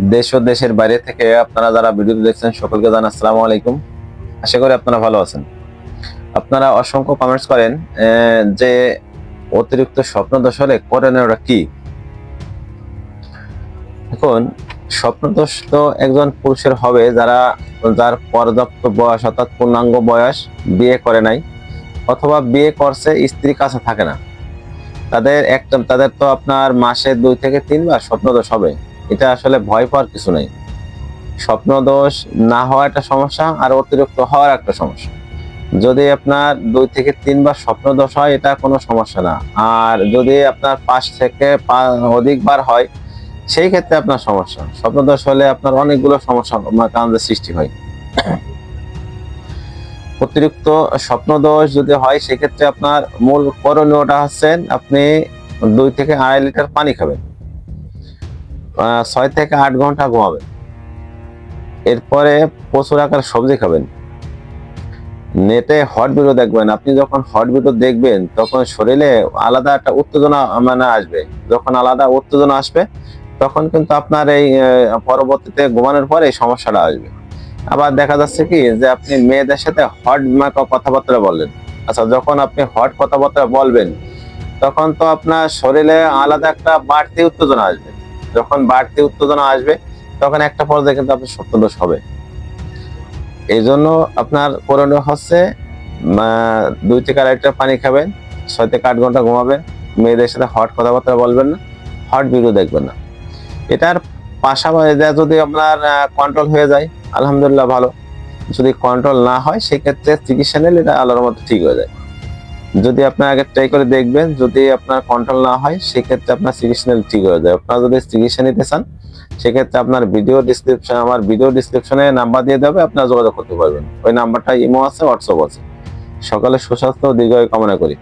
দেশ ও দেশের বাইরে থেকে আপনারা যারা ভিডিও দেখছেন, সকলকে জানাই আসসালামু আলাইকুম। আশা করি আপনারা ভালো আছেন। আপনারা অসংখ্য কমেন্টস করেন যে অতিরিক্ত স্বপ্ন দোষ হলে করণীয়টা কি? এখন স্বপ্ন দোষ তো একজন পুরুষের হবে, যারা যার পর্যাপ্ত বয়স, অর্থাৎ পূর্ণাঙ্গ বয়স বিয়ে করে নাই, অথবা বিয়ে করছে স্ত্রী কাছে থাকে না। তাদের একটা, তাদের তো আপনার মাসে দুই থেকে তিনবার স্বপ্ন দোষ হবে। এটা আসলে ভয় পাওয়ার কিছু নেই। স্বপ্ন দোষ না হওয়া একটা সমস্যা আর অতিরিক্ত হওয়ার একটা সমস্যা। যদি আপনার দুই থেকে তিনবার স্বপ্ন দোষ হয়, এটা কোনো সমস্যা না। আর যদি আপনার পাঁচ থেকে অধিকবার হয়, সেই ক্ষেত্রে আপনার সমস্যা। স্বপ্ন দোষ হলে আপনার অনেকগুলো সমস্যা কারণে সৃষ্টি হয়। অতিরিক্ত স্বপ্ন দোষ যদি হয়, সেক্ষেত্রে আপনার মূল করণীয়টা হচ্ছেন, আপনি দুই থেকে আড়াই লিটার পানি খাবেন। ছয় থেকে আট ঘণ্টা ঘুমাবেন। এরপরে প্রচুর আকার সবজি খাবেন। নেটে হট ভিডিও দেখবেন। আপনি যখন হট ভিডিও দেখবেন, তখন শরীরে আলাদা একটা উত্তেজনা মানে আসবে। যখন আলাদা উত্তেজনা আসবে, তখন কিন্তু আপনার এই পরবর্তীতে ঘুমানোর পরে এই সমস্যাটা আসবে। আবার দেখা যাচ্ছে কি যে আপনি মেয়েদের সাথে হট কথাবার্তা বললেন। আচ্ছা যখন আপনি হট কথাবার্তা বলবেন, তখন তো আপনার শরীরে আলাদা একটা বাড়তি উত্তেজনা আসবে। যখন বাড়তি উত্তেজনা আসবে, তখন একটা পর্যায়ে কিন্তু আপনার সত্যদোষ হবে। এই জন্য আপনার করণীয় হচ্ছে দুই থেকে আড়াই লিটার পানি খাবেন ছয় থেকে আট ঘণ্টা ঘুমাবেন, মেয়েদের সাথে হট কথাবার্তা বলবেন না হট ভিডিও দেখবেন না। এটার পাশাপাশি যদি আপনার কন্ট্রোল হয়ে যায়, আলহামদুলিল্লাহ ভালো। যদি কন্ট্রোল না হয়, সেক্ষেত্রে চিকিৎসা নিলে এটা আল্লাহর মতো ঠিক হয়ে যায়। যদি আপনি আগে ট্রাই করে দেখবেন, যদি আপনার কন্ট্রোল না হয়, সেক্ষেত্রে আপনার চিকিৎসা ঠিক হয়ে যায় আপনারা যদি চিকিৎসা নিতে চান, সেক্ষেত্রে আপনার ভিডিও ডিসক্রিপশন আমার ভিডিও ডিসক্রিপশনে নাম্বার দিয়ে দেবে আপনারা যোগাযোগ করতে পারবেন। ওই নাম্বারটা ইমো আছে হোয়াটসঅ্যাপ আছে। সকালে সুস্বাস্থ্য, দীর্ঘায়ু কামনা করি।